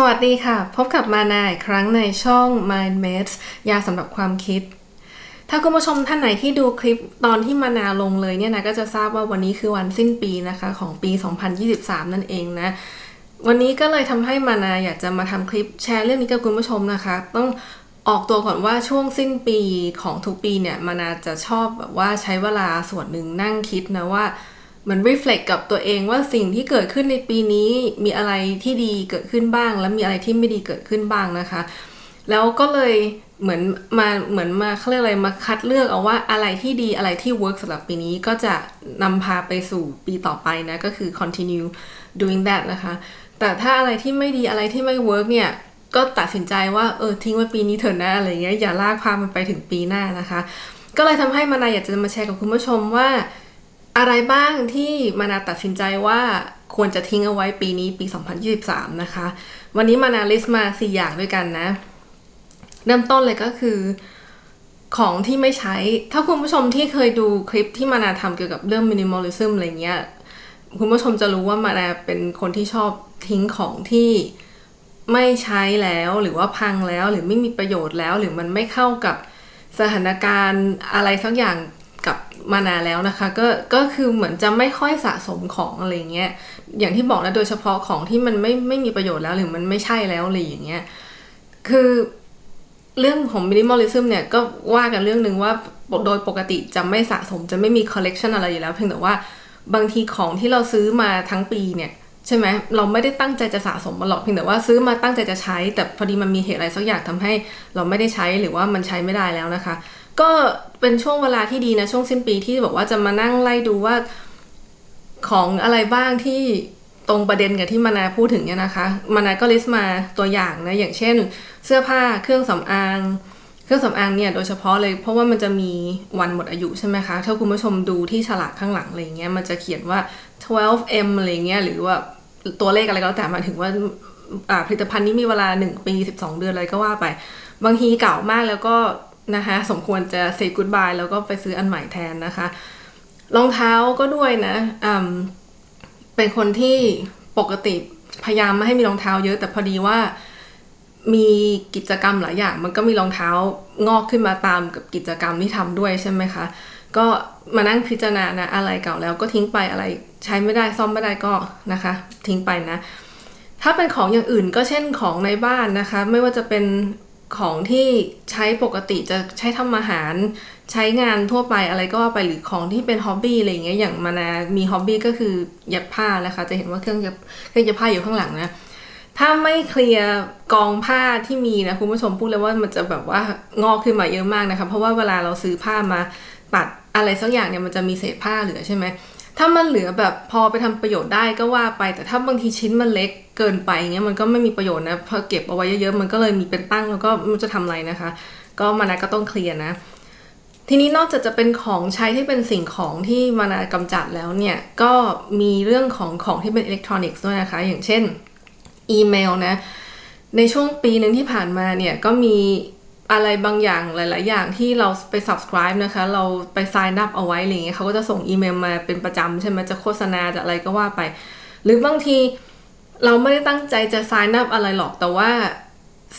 สวัสดีค่ะ พบกับมานาอีกครั้งในช่อง Mind Mates ยาสำหรับความคิด ถ้าคุณผู้ชมท่านไหนที่ดูคลิปตอนที่มานาลงเลยเนี่ยนะก็จะทราบว่าวันนี้คือวันสิ้นปีนะคะของปี 2023 นั่นเองนะ วันนี้ก็เลยทำให้มานาอยากจะมาทำคลิปแชร์เรื่องนี้กับคุณผู้ชมนะคะ ต้องออกตัวก่อนว่าช่วงสิ้นปีของทุกปีเนี่ยมานาจะชอบแบบว่าใช้เวลาส่วนหนึ่งนั่งคิดนะว่า มือน reflect กับตัวเองว่าสิ่งที่เกิดขึ้นในปีนี้มีอะไรที่ดีเกิดขึ้นบ้าง และมีอะไรที่ไม่ดีเกิดขึ้นบ้างนะคะ แล้วก็เลยเหมือนมาเหมือนมาเขาเรียกอะไรมาคัดเลือกเอาว่าอะไรที่ดีอะไรที่ work สำหรับปีนี้ก็จะนำพาไปสู่ปีต่อไปนะก็คือ continue doing that นะคะ แต่ถ้าอะไรที่ไม่ดีอะไรที่ไม่ work เนี่ยก็ตัดสินใจว่าเออทิ้งไว้ปีนี้เถอะนะอะไรเงี้ยอย่าลากพามันไปถึงปีหน้านะคะ ก็เลยทำให้มานายอยากจะมาแชร์กับคุณผู้ชมว่า อะไรบ้างที่มานาตัดสินใจว่าควรจะทิ้งเอาไว้ปีนี้ปี 2023 นะคะ วันนี้มานาลิสต์มา 4 อย่างด้วยกันนะ เริ่มต้นเลยก็คือของที่ไม่ใช้ ถ้าคุณผู้ชมที่เคยดูคลิปที่มานาทำเกี่ยวกับเรื่องมินิมอลิซึมอะไรเงี้ย คุณผู้ชมจะรู้ว่ามานาเป็นคนที่ชอบทิ้งของที่ไม่ใช้แล้วหรือว่าพังแล้วหรือไม่มีประโยชน์แล้ว หรือมันไม่เข้ากับสถานการณ์อะไรสักอย่าง มานานแล้วนะคะก็ก็คือเหมือนจะไม่ค่อยสะสมของอะไรเงี้ยอย่างที่บอกนะโดยเฉพาะของที่มันไม่ไม่มีประโยชน์แล้วหรือมันไม่ใช่แล้วอะไรอย่างเงี้ยคือเรื่องของมินิมอลิซึมเนี่ยก็ว่ากันเรื่องหนึ่งว่าโดยปกติจะไม่สะสมจะไม่มีคอลเลกชันอะไรอยู่แล้ว เพียงแต่ว่าบางทีของที่เราซื้อมาทั้งปีเนี่ยใช่ไหมเราไม่ได้ตั้งใจจะสะสมมาหรอกเพียงแต่ว่าซื้อมาตั้งใจจะใช้ แต่พอดีมันมีเหตุอะไรสักอย่างทำให้เราไม่ได้ใช้หรือว่ามันใช้ไม่ได้แล้วนะคะ ก็เป็นช่วงเวลาที่ดีนะ ช่วงสิ้นปีที่บอกว่าจะมานั่งไล่ดูว่าของอะไรบ้างที่ตรงประเด็นกับที่มานาพูดถึงเนี่ยนะคะมานาก็ลิสต์มาตัวอย่างนะ อย่างเช่น เสื้อผ้าเครื่องสำอาง เครื่องสำอางเนี่ยโดยเฉพาะเลย เพราะว่ามันจะมีวันหมดอายุใช่ไหมคะ ถ้าคุณผู้ชมดูที่ฉลากข้างหลังอะไรเงี้ยมันจะเขียนว่า 12m อะไรเงี้ยหรือว่าตัวเลขอะไรก็แล้วแต่มาถึงว่าผลิตภัณฑ์นี้มีเวลา 1 ปี 12 เดือนอะไรก็ว่าไป บางทีเก่ามากแล้วก็ นะคะสมควรจะ say goodbye แล้วก็ไปซื้ออันใหม่แทนนะคะ รองเท้าก็ด้วยนะเป็นคนที่ปกติพยายามไม่ให้มีรองเท้าเยอะ แต่พอดีว่ามีกิจกรรมหลายอย่าง มันก็มีรองเท้างอกขึ้นมาตามกับกิจกรรมที่ทำด้วยใช่ไหมคะก็มานั่งพิจารณานะอะไรเก่าแล้วก็ทิ้งไปอะไรใช้ไม่ได้ซ่อมไม่ได้ก็นะคะ ทิ้งไปนะ ถ้าเป็นของอย่างอื่นก็เช่นของในบ้านนะคะ ไม่ว่าจะเป็น ของที่ใช้ปกติจะใช้ทำอาหาร ใช้งานทั่วไปอะไรก็ว่าไปหรือของที่เป็นฮ็อบบี้อะไรอย่างเงี้ยอย่างมานามีฮ็อบบี้ก็คือเย็บผ้านะคะจะเห็นว่าเครื่องเย็บเครื่องเย็บผ้าอยู่ข้างหลังนะถ้าไม่เคลียร์กองผ้าที่มีนะคุณผู้ชมพูดเลยว่ามันจะแบบว่างอกขึ้นมาเยอะมากนะคะเพราะว่าเวลาเราซื้อผ้ามาตัดอะไรสักอย่างเนี่ยมันจะมีเศษผ้าเหลือใช่ไหม ถ้ามันเหลือแบบพอไปทำประโยชน์ได้ก็ว่าไป แต่ถ้าบางทีชิ้นมันเล็กเกินไปเงี้ยมันก็ไม่มีประโยชน์นะพอเก็บเอาไว้เยอะๆมันก็เลยมีเป็นตั้งแล้วก็มันจะทำอะไรนะคะ ก็มานะก็ต้องเคลียร์นะทีนี้นอกจากจะเป็นของใช้ที่เป็นสิ่งของที่มานากำจัดแล้วเนี่ย ก็มีเรื่องของของที่เป็นอิเล็กทรอนิกส์ด้วยนะคะ อย่างเช่นอีเมลนะ ในช่วงปีหนึ่งที่ผ่านมาเนี่ย ก็มี อะไรบางอย่างหลาย ๆ อย่างที่เราไป subscribe นะคะ เราไป sign up เอาไว้อะไรเงี้ยเขาก็จะส่งอีเมลมาเป็นประจำใช่ไหมจะโฆษณาจะอะไรก็ว่าไป หรือบางทีเราไม่ได้ตั้งใจจะ sign up อะไรหรอกแต่ว่า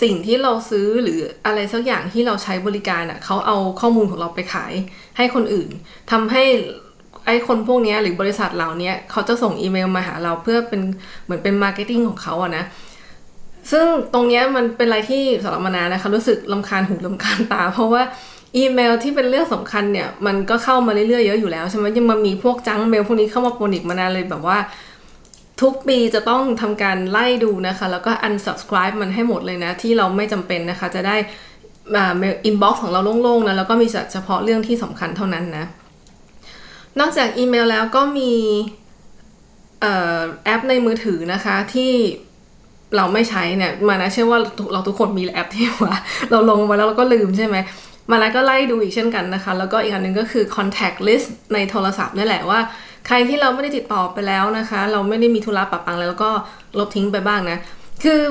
สิ่งที่เราซื้อหรืออะไรสักอย่างที่เราใช้บริการอะ่ะเขาเอาข้อมูลของเราไปขายให้คนอื่นทำให้ไอ้คนพวกนี้หรือบริษัทเหล่านี้เขาจะส่งอีเมลมาหาเราเพื่อเป็นเหมือนเป็นมาร์เก็ตติ้งของเขาอะนะ ซึ่งตรงนี้มันเป็นอะไรที่สำหรับมานานะคะรู้สึกลำคาญหูลำคาญตา เพราะว่าอีเมลที่เป็นเรื่องสำคัญเนี่ยมันก็เข้ามาเรื่อยๆเยอะอยู่แล้วใช่ไหมยังมามีพวกจังเมลพวกนี้เข้ามาปนอีกมานานเลยแบบว่า ทุกปีจะต้องทำการไล่ดูนะคะ แล้วก็ unsubscribe มันให้หมดเลยนะ ที่เราไม่จำเป็นนะคะ จะได้เมลอินบ็อกซ์ของเราโล่งๆนะแล้วก็มีเฉพาะเรื่องที่สำคัญเท่านั้นนะ นอกจากอีเมลแล้วก็มีแอปในมือถือนะคะที่ เราไม่ใช้เนี่ยมานะเชื่อว่าเราทุกคนมีแอปที่ว่าเราลงมาแล้วเราก็ลืมใช่ไหมมานะก็ไล่ดูอีกเช่นกันนะคะ แล้วก็อีกอันหนึ่งก็คือ contact list ในโทรศัพท์นี่แหละว่า ใครที่เราไม่ได้ติดต่อไปแล้วนะคะ เราไม่ได้มีธุระปะปังแล้วก็ลบทิ้งไปบ้างนะ คือ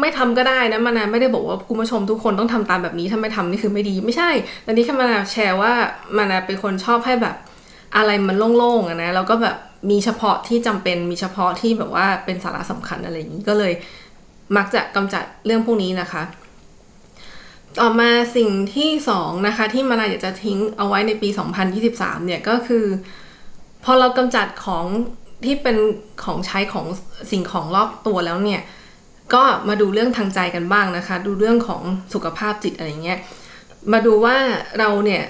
ไม่ทำก็ได้นะมานาไม่ได้บอกว่าคุณผู้ชมทุกคนต้องทำตามแบบนี้ถ้าไม่ทำนี่คือไม่ดีไม่ใช่แต่นี้แค่มานาแชร์ว่ามานาเป็นคนชอบให้แบบอะไรมันโล่งๆนะแล้วก็แบบ มีเฉพาะที่จำเป็นมีเฉพาะที่แบบว่าเป็นสาระสำคัญอะไรอย่างนี้ก็เลยมักจะกำจัดเรื่องพวกนี้นะคะ ต่อมาสิ่งที่สองนะคะที่มานาอยากจะทิ้งเอาไว้ในปี 2023 เนี่ยก็คือ พอเรากำจัดของที่เป็นของใช้ของสิ่งของรอบตัวแล้วเนี่ยก็มาดูเรื่องทางใจกันบ้างนะคะ ดูเรื่องของสุขภาพจิตอะไรเงี้ยมาดูว่าเราเนี่ย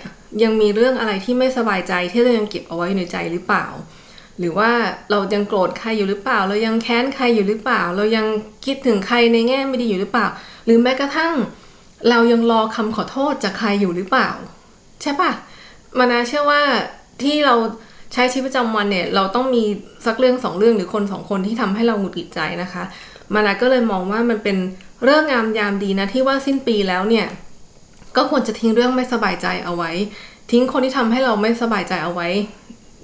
ยังมีเรื่องอะไรที่ไม่สบายใจที่เรายังเก็บเอาไว้ในใจหรือเปล่า หรือว่าเรายังโกรธใครอยู่หรือเปล่า เรายังแค้นใครอยู่หรือเปล่า เรายังคิดถึงใครในแง่ไม่ดีอยู่หรือเปล่า หรือแม้กระทั่ง เรายังรอคำขอโทษจากใครอยู่หรือเปล่า ใช่ปะมานาเชื่อว่าที่เราใช้ชีวิตประจำวันเนี่ย เราต้องมีสักเรื่องสองเรื่องหรือคนสองคนที่ทำให้เราหงุดหงิดใจนะคะ มานาก็เลยมองว่ามันเป็นเรื่องงามยามดีนะที่ว่าสิ้นปีแล้วเนี่ย ก็ควรจะทิ้งเรื่องไม่สบายใจเอาไว้ ทิ้งคนที่ทำให้เราไม่สบายใจเอาไว้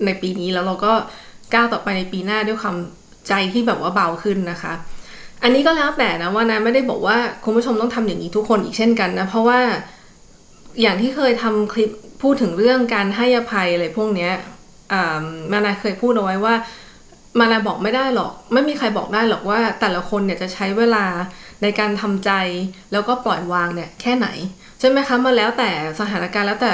ในปีนี้แล้วเราก็ ก้าวต่อไปในปีหน้าด้วยความใจที่แบบว่าเบาขึ้นนะคะ อันนี้ก็แล้วแต่นะว่านะไม่ได้บอกว่าคุณผู้ชมต้องทำอย่างนี้ทุกคนอีกเช่นกันนะเพราะว่าอย่างที่เคยทำคลิปพูดถึงเรื่องการให้อภัยอะไรพวกเนี้ยอ่ามานาเคยพูดเอาไว้ว่ามานาบอกไม่ได้หรอก ไม่มีใครบอกได้หรอกว่าแต่ละคนเนี่ยจะใช้เวลาในการทำใจแล้วก็ปล่อยวางเนี่ยแค่ไหน ใช่ไหมคะมาแล้วแต่สถานการณ์แล้วแต่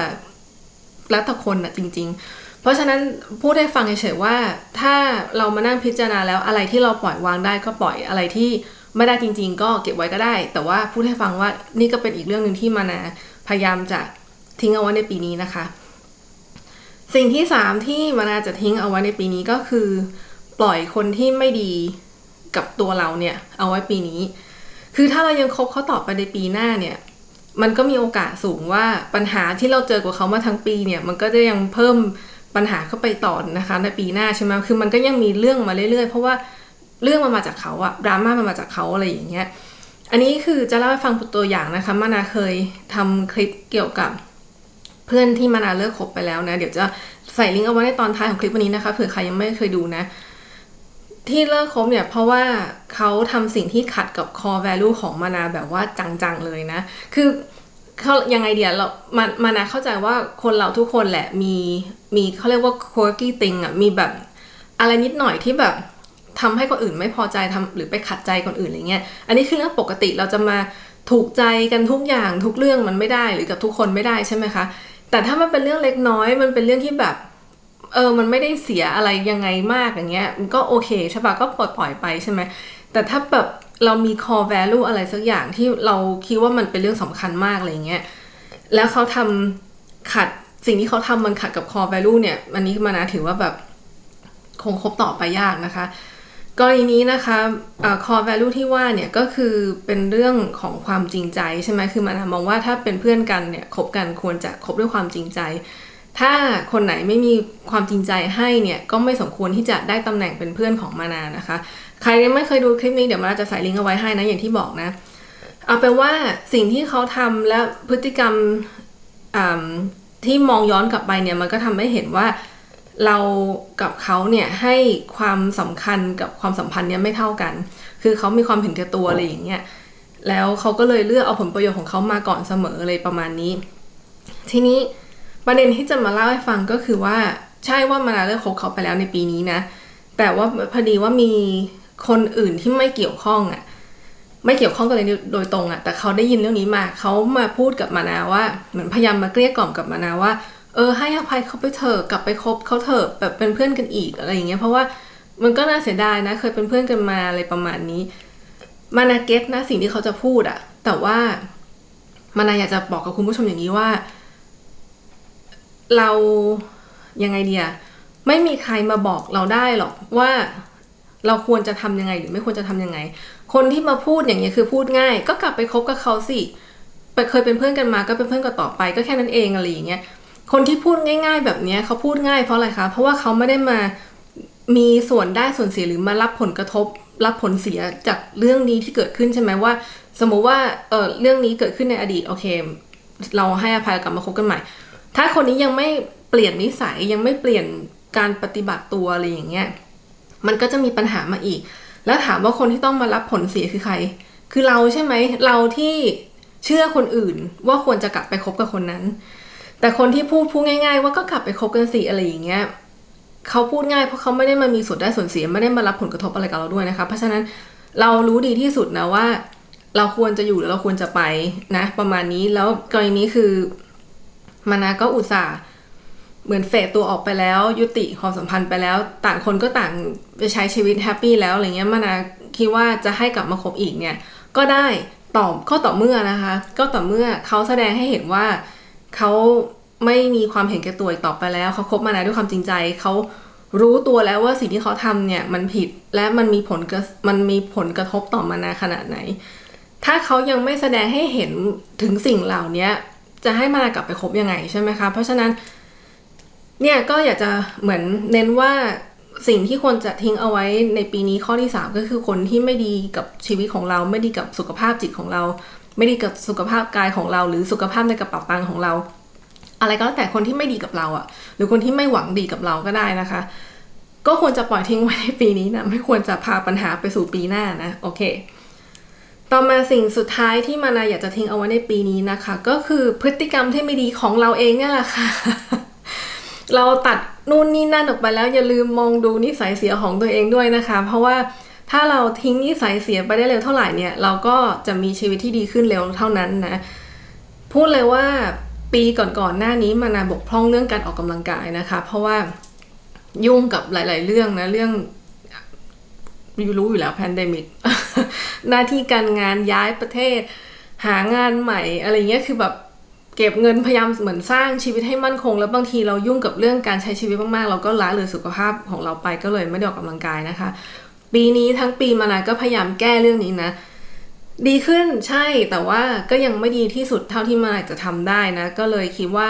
แล้วแต่คนอะจริง ๆ เพราะฉะนั้นพูดให้ฟังเฉยๆว่า ถ้าเรามานั่งพิจารณาแล้วอะไรที่เราปล่อยวางได้ก็ปล่อยอะไรที่ไม่ได้จริง ๆ ก็เก็บไว้ก็ได้ แต่ว่าพูดให้ฟังว่านี่ก็เป็นอีกเรื่องหนึ่งที่มานาพยายามจะทิ้งเอาไว้ในปีนี้นะคะ สิ่งที่สามที่มานาจะทิ้งเอาไว้ในปีนี้ก็คือ ปล่อยคนที่ไม่ดีกับตัวเราเนี่ยเอาไว้ปีนี้ คือถ้าเรายังคบเขาต่อไปในปีหน้าเนี่ยมันก็มีโอกาสสูงว่าปัญหาที่เราเจอกับเขามาทั้งปีเนี่ยมันก็จะยังเพิ่ม ปัญหาเข้าไปต่อนะคะในปีหน้าใช่ไหมคือมันก็ยังมีเรื่องมาเรื่อยๆ เพราะว่าเรื่องมันมาจากเขาอะดราม่ามันมาจากเขาอะไรอย่างเงี้ย อันนี้คือจะเล่าให้ฟังตัวอย่างนะคะมานาเคยทำคลิปเกี่ยวกับเพื่อนที่มานาเลิกคบไปแล้วนะ เดี๋ยวจะใส่ลิงก์เอาไว้ในตอนท้ายของคลิปวันนี้นะคะเผื่อใครยังไม่เคยดูนะ ที่เลิกคบเนี่ยเพราะว่าเขาทำสิ่งที่ขัดกับ core value ของมานาแบบว่าจังๆเลยนะ คือ เขายังไงเดียวเรามามานาเข้าใจว่าคนเราทุกคนแหละมีมีเขาเรียกว่า quirky thing อะมีแบบอะไรนิดหน่อยที่แบบทำให้คนอื่นไม่พอใจทำหรือไปขัดใจคนอื่นอะไรเงี้ย อันนี้คือเรื่องปกติเราจะมาถูกใจกันทุกอย่างทุกเรื่องมันไม่ได้หรือกับทุกคนไม่ได้ใช่ไหมคะ แต่ถ้ามันเป็นเรื่องเล็กน้อยมันเป็นเรื่องที่แบบเออมันไม่ได้เสียอะไรยังไงมากอย่างเงี้ยมันก็โอเคใช่ปะก็ปล่อยปล่อยไปใช่ไหมแต่ถ้าแบบ เรามี core value อะไรสักอย่างที่เราคิดว่ามันเป็นเรื่องสำคัญมากอะไรเงี้ย แล้วเขาทำขัดสิ่งที่เขาทำมันขัดกับ core value เนี่ยอันนี้มานะถือว่าแบบคงคบต่อไปยากนะคะ กรณีนี้นะคะ core value ที่ว่าเนี่ยก็คือเป็นเรื่องของความจริงใจใช่ไหมคือมันมองว่าถ้าเป็นเพื่อนกันเนี่ยคบกันควรจะคบด้วยความจริงใจ ถ้าคนไหนไม่มีความจริงใจให้เนี่ยก็ไม่สมควรที่จะได้ตำแหน่งเป็นเพื่อนของมานานะคะ ใครยังไม่เคยดูคลิปนี้เดี๋ยวมานาจะใส่ลิงก์เอาไว้ให้นะอย่างที่บอกนะ เอาเป็นว่าสิ่งที่เขาทำและพฤติกรรมที่มองย้อนกลับไปเนี่ยมันก็ทำให้เห็นว่าเรากับเขาเนี่ยให้ความสำคัญกับความสัมพันธ์เนี่ยไม่เท่ากัน คือเขามีความเห็นแก่ตัวอะไรอย่างเงี้ย แล้วเขาก็เลยเลือกเอาผลประโยชน์ของเขามาก่อนเสมอเลยประมาณนี้ ทีนี้ประเด็นที่จะมาเล่าให้ฟังก็คือว่าใช่ว่ามานาเลิกคบเขาไปแล้วในปีนี้นะ แต่ว่าพอดีว่ามี คนอื่นที่ไม่เกี่ยวข้องอะ่ะไม่เกี่ยวข้องกันเลยโดยตรงอะ่ะ แต่เขาได้ยินเรื่องนี้มาเขามาพูดกับมานาว่าเหมือนพยายามมาเกลี้ยกล่อมกับมานาว่า เออให้อภัยเขาไปเถอะกลับไปคบเขาเถอะแบบเป็นเพื่อนกันอีกอะไรอย่างเงี้ยเพราะว่ามันก็น่าเสียดายนะ เคยเป็นเพื่อนกันมาอะไรประมาณนี้ มานาเก็ตนะสิ่งที่เขาจะพูดอะแต่ว่ามานาอยากจะบอกกับคุณผู้ชมอย่างนี้ว่า เรายังไงเดียไม่มีใครมาบอกเราได้หรอกว่า เราควรจะทำยังไงหรือไม่ควรจะทำยังไง คนที่มาพูดอย่างเงี้ยคือพูดง่าย ก็กลับไปคบกับเขาสิไปเคยเป็นเพื่อนกันมาก็เป็นเพื่อนกันต่อไปก็แค่นั้นเองอะไรอย่างเงี้ยคนที่พูดง่าย ๆ แบบเนี้ยเขาพูดง่ายเพราะอะไรคะเพราะว่าเขาไม่ได้มามีส่วนได้ส่วนเสียหรือมารับผลกระทบ รับผลเสียจากเรื่องนี้ที่เกิดขึ้นใช่ไหมว่า สมมุติว่าเออเรื่องนี้เกิดขึ้นในอดีตโอเค เราให้อภัยกลับมาคบกันใหม่ ถ้าคนนี้ยังไม่เปลี่ยนนิสัยยังไม่เปลี่ยนการปฏิบัติตัวอะไรอย่างเงี้ย มันก็จะมีปัญหามาอีก แล้วถามว่าคนที่ต้องมารับผลเสียคือใคร คือเราใช่ไหมเราที่เชื่อคนอื่นว่าควรจะกลับไปคบกับคนนั้น แต่คนที่พูดพูดง่าย ๆ ว่าก็กลับไปคบกันสิอะไรอย่างเงี้ยเขาพูดง่ายเพราะเขาไม่ได้มามีส่วนได้ส่วนเสียไม่ได้มารับผลกระทบอะไรกับเราด้วยนะคะเพราะฉะนั้นเรารู้ดีที่สุดนะว่า เราควรจะอยู่หรือเราควรจะไปนะ ประมาณนี้แล้วกรณีนี้คือมานาก็อุตส่าห์ เหมือนเฟดตัวออกไปแล้ว ยุติความสัมพันธ์ไปแล้ว ต่างคนก็ต่างไปใช้ชีวิตแฮปปี้แล้วอะไรเงี้ยมานาคิดว่าจะให้กลับมาคบอีกเนี่ยก็ได้ตอบก็ต่อเมื่อนะคะ ก็ต่อเมื่อเขาแสดงให้เห็นว่าเขาไม่มีความเห็นแก่ตัวอีกต่อไปแล้วเขาคบมานาด้วยความจริงใจเขารู้ตัวแล้วว่าสิ่งที่เขาทำเนี่ยมันผิดและมันมีผลมันมีผลกระทบต่อมานาขนาดไหน ถ้าเขายังไม่แสดงให้เห็นถึงสิ่งเหล่านี้จะให้มานากลับไปคบยังไงใช่ไหมคะเพราะฉะนั้น เนี่ยก็อยากจะเหมือนเน้นว่าสิ่งที่ควรจะทิ้งเอาไว้ในปีนี้ข้อที่ 3 ก็คือคนที่ไม่ดีกับชีวิตของเรา ไม่ดีกับสุขภาพจิตของเรา ไม่ดีกับสุขภาพกายของเรา หรือสุขภาพในกระเป๋าตังค์ของเรา อะไรก็แล้วแต่คนที่ไม่ดีกับเราอะหรือคนที่ไม่หวังดีกับเราก็ได้นะคะ ก็ควรจะปล่อยทิ้งไว้ในปีนี้นะไม่ควรจะพาปัญหาไปสู่ปีหน้านะโอเค ต่อมาสิ่งสุดท้ายที่มานาอยากจะทิ้งเอาไว้ในปีนี้นะคะ ก็คือพฤติกรรมที่ไม่ดีของเราเองเนี่ยแหละค่ะ เราตัดนู่นนี่นั่นออกไปแล้วอย่าลืมมองดูนิสัยเสียของตัวเองด้วยนะคะ เพราะว่าถ้าเราทิ้งนิสัยเสียไปได้เร็วเท่าไหร่เนี่ย เราก็จะมีชีวิตที่ดีขึ้นเร็วเท่านั้นนะ พูดเลยว่าปีก่อนๆหน้านี้มานาบกพร่องเรื่องการออกกำลังกายนะคะ เพราะว่ายุ่งกับหลาย ๆ เรื่องนะเรื่องรู้อยู่แล้วแพนเดมิกหน้าที่การงานย้ายประเทศ หางานใหม่อะไรเงี้ยคือแบบ เก็บเงินพยายามเหมือนสร้างชีวิตให้มั่นคง แล้วบางทีเรายุ่งกับเรื่องการใช้ชีวิตมากๆ เราก็ละเลยสุขภาพของเราไปก็เลยไม่ได้ออกกำลังกายนะคะ ปีนี้ทั้งปีมานาก็พยายามแก้เรื่องนี้นะ ดีขึ้นใช่แต่ว่าก็ยังไม่ดีที่สุดเท่าที่มานาจะทำได้นะ ก็เลยคิดว่า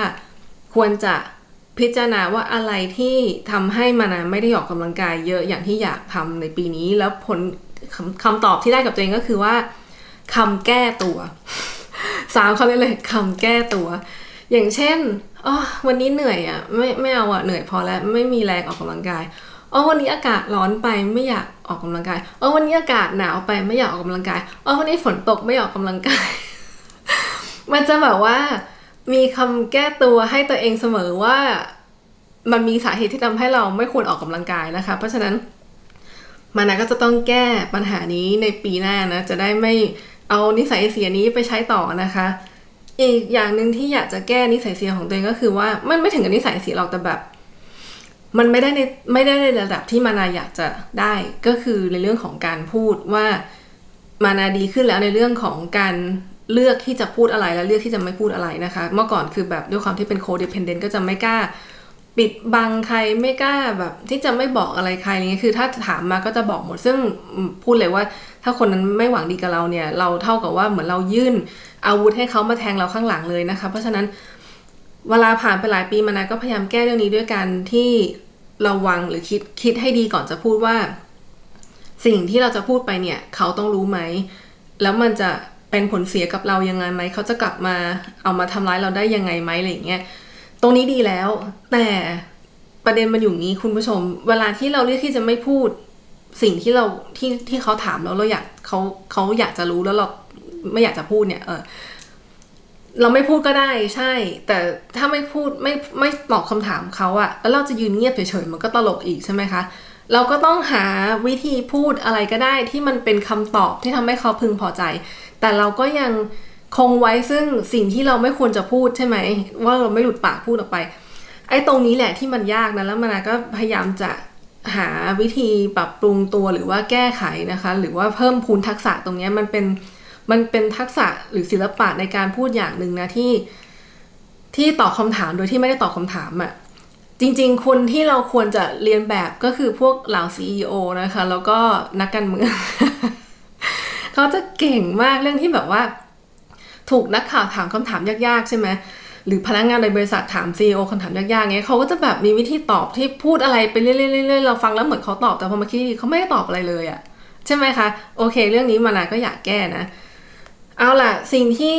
ควรจะพิจารณาว่าอะไรที่ทำให้มานาไม่ได้ออกกำลังกายเยอะอย่างที่อยากทำในปีนี้แล้วผลคำคำตอบที่ได้กับตัวเองก็คือว่าคำแก้ตัว สามคำนี้เลยคำแก้ตัว อย่างเช่นอ๋อวันนี้เหนื่อยอะ่ะไม่ไม่เอาอะ่ะเหนื่อยพอแล้วไม่มีแรงออกกำลังกายอ๋อวันนี้อากาศร้อนไปไม่อยากออกกำลังกายอ๋อวันนี้อากาศหนาวไปไม่อยากออกกำลังกายอ๋อวันนี้ฝนตกไม่อยากออกกำลังกาย มันจะแบบว่า มีคำแก้ตัวให้ตัวเองเสมอว่า มันมีสาเหตุที่ทำให้เราไม่ควรออกกำลังกายนะคะ เพราะฉะนั้นมานะก็จะต้องแก้ปัญหานี้ในปีหน้านะ จะได้ไม่ เอานิสัยเสียนี้ไปใช้ต่อนะคะ อีกอย่างหนึ่งที่อยากจะแก้นิสัยเสียของตัวเองก็คือว่ามันไม่ถึงกับนิสัยเสียหรอกแต่แบบ มันไม่ได้ในไม่ได้ในระดับที่มานาอยากจะได้ก็คือในเรื่องของการพูดว่ามานาดีขึ้นแล้วในเรื่องของการเลือกที่จะพูดอะไรและเลือกที่จะไม่พูดอะไรนะคะ เมื่อก่อนคือแบบด้วยความที่เป็นโคดิพเอนเดนต์ก็จะไม่กล้า ปิดบังใครไม่กล้าแบบที่จะไม่บอกอะไรใครอะไรเงี้ยคือ ถ้าถามมาก็จะบอกหมด ซึ่งพูดเลยว่า ถ้าคนนั้นไม่หวังดีกับเราเนี่ย เราเท่ากับว่าเหมือนเรายื่นอาวุธให้เขามาแทงเราข้างหลังเลยนะคะ เพราะฉะนั้นเวลาผ่านไปหลายปีมานะก็พยายามแก้เรื่องนี้ด้วยการที่ระวังหรือคิดคิดให้ดีก่อนจะพูดว่า สิ่งที่เราจะพูดไปเนี่ย เขาต้องรู้ไหม แล้วมันจะเป็นผลเสียกับเรายังไงไหมเขาจะกลับมาเอามาทำร้ายเราได้ยังไงไหมอะไรเงี้ย ตรงนี้ดีแล้ว แต่ประเด็นมันอยู่งี้คุณผู้ชม เวลาที่เราเลือกที่จะไม่พูดสิ่งที่เราที่ที่เขาถามแล้วเราอยากเขาเขาอยากจะรู้แล้วเราไม่อยากจะพูดเนี่ยเออเราไม่พูดก็ได้ใช่ แต่ถ้าไม่พูดไม่ไม่ตอบคำถามเขาอะแล้วเราจะยืนเงียบเฉยๆมันก็ตลกอีกใช่ไหมคะเราก็ต้องหาวิธีพูดอะไรก็ได้ที่มันเป็นคำตอบที่ทำให้เขาพึงพอใจ แต่เราก็ยัง คงไว้ซึ่งสิ่งที่เราไม่ควรจะพูดใช่ไหม ว่าเราไม่หลุดปากพูดออกไป ไอ้ตรงนี้แหละที่มันยากนะแล้วมันก็พยายามจะหาวิธีปรับปรุงตัวหรือว่าแก้ไขนะคะ หรือว่าเพิ่มพูนทักษะตรงนี้มันเป็นมันเป็นทักษะหรือศิลปะในการพูดอย่างหนึ่งนะที่ ที่ตอบคาถามโดยที่ไม่ได้ตอบคาถามอะ่ะจริงๆ คนที่เราควรจะเรียนแบบก็คือพวกเหล่า CEO นะคะ แล้วก็นักการเมือง เขาจะเก่งมากเรื่องที่แบบว่า ถูกนักข่าวถามคำถามยากๆ ใช่ไหมหรือพนักงงานในบริษัทถามซีอคำถามยากๆเงี้ยเขาก็จะแบบมีวิธีตอบที่พูดอะไรไปเรื่อยๆเราฟังแล้วเหมือนเขาตอบแต่พอมาคิดดีเขาไม่ได้ตอบอะไรเลยอะใช่ไหมคะ โอเค เรื่องนี้มานาก็อยากแก้นะ เอาล่ะ สิ่งที่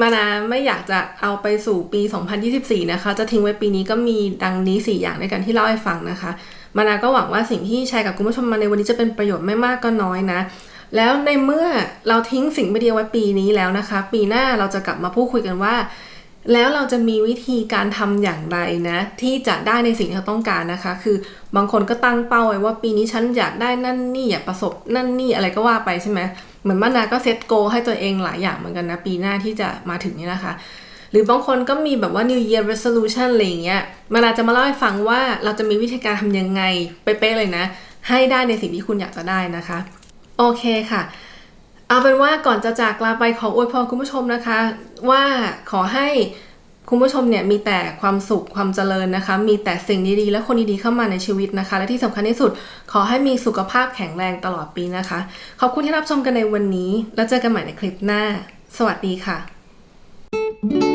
มานาไม่อยากจะเอาไปสู่ปี 2024 นะคะ จะทิ้งไว้ปีนี้ก็มีดังนี้ 4 อย่างในการที่เล่าให้ฟังนะคะ มานาก็หวังว่าสิ่งที่แชร์กับคุณผู้ชมมาในวันนี้จะเป็นประโยชน์ไม่มากก็น้อยนะ แล้วในเมื่อเราทิ้งสิ่งไม่ดีไว้ปีนี้แล้วนะคะ ปีหน้าเราจะกลับมาพูดคุยกันว่า แล้วเราจะมีวิธีการทำอย่างไรนะ ที่จะได้ในสิ่งที่เราต้องการนะคะ คือบางคนก็ตั้งเป้าไว้ว่าปีนี้ฉันอยากได้นั่นนี่อยากประสบนั่นนี่อะไรก็ว่าไปใช่ไหมเหมือนมานาก็เซตโกให้ตัวเองหลายอย่างเหมือนกันนะ ปีหน้าที่จะมาถึงนี่นะคะ หรือบางคนก็มีแบบว่า New Year Resolution อะไรอย่างเงี้ยมานาจะมาเล่าให้ฟังว่าเราจะมีวิธีการทำยังไงเป๊ะๆเลยนะ ให้ได้ในสิ่งที่คุณอยากจะได้นะคะ โอเคค่ะ เอาเป็นว่าก่อนจะจากลาไปขออวยพรคุณผู้ชมนะคะ ว่าขอให้คุณผู้ชมเนี่ยมีแต่ความสุขความเจริญนะคะ มีแต่สิ่งดีๆ และคนดีๆเข้ามาในชีวิตนะคะ และที่สำคัญที่สุดขอให้มีสุขภาพแข็งแรงตลอดปีนะคะ ขอบคุณที่รับชมกันในวันนี้ แล้วเจอกันใหม่ในคลิปหน้า สวัสดีค่ะ